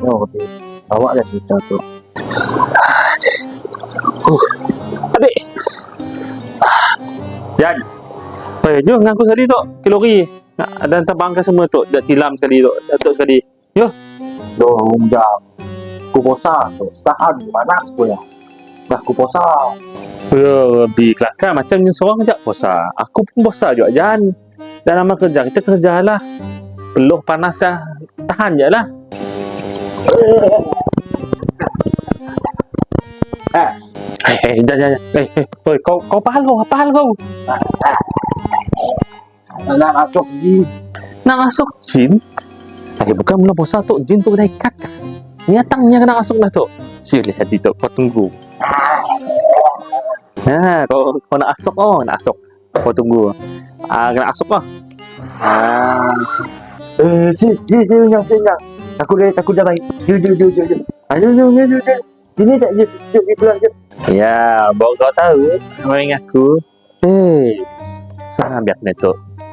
Oh, okay. Awak dah cerita tu. Adik. Yan. Eh, jom dengan aku sekali tu. Ke lori. Nak dan terbangkan semua tu. Dah tilam sekali tu. Datuk sekali. Dua jam. Aku bosan tu. Setahan panas pun ya. Dah aku bosan. Ya, lebih kelakar macam ni seorang kejap bosan. Aku pun bosan juga Jan. Dan nama kerja kita kerja lah. Peluh panas kah? Tahan je lah. Ay, ay, dyan, dyan, ay, ay, ay, kau, kau pahal kau, pahal kau. Nakasok jin. Nakasok jin? Ay, bukan mula po satu, jin tu kena ikat ka. Niatang niya nakasok na to. Sila dito, patunggu. Ah, kau, kau nakasok, oh, nakasok. Kau tunggu. Ah, nakasok ka. Ah. Eh, si, si, si, unyang, si, unyang. Aku dah, aku dah baik. Jom, jom, jom, jom. Ayo, jom, jom, jom, jom. Sini tak, jom, jom, jom, pulang, jom. Ya, baru kau tahu main aku. Eh, sahabat ni tu.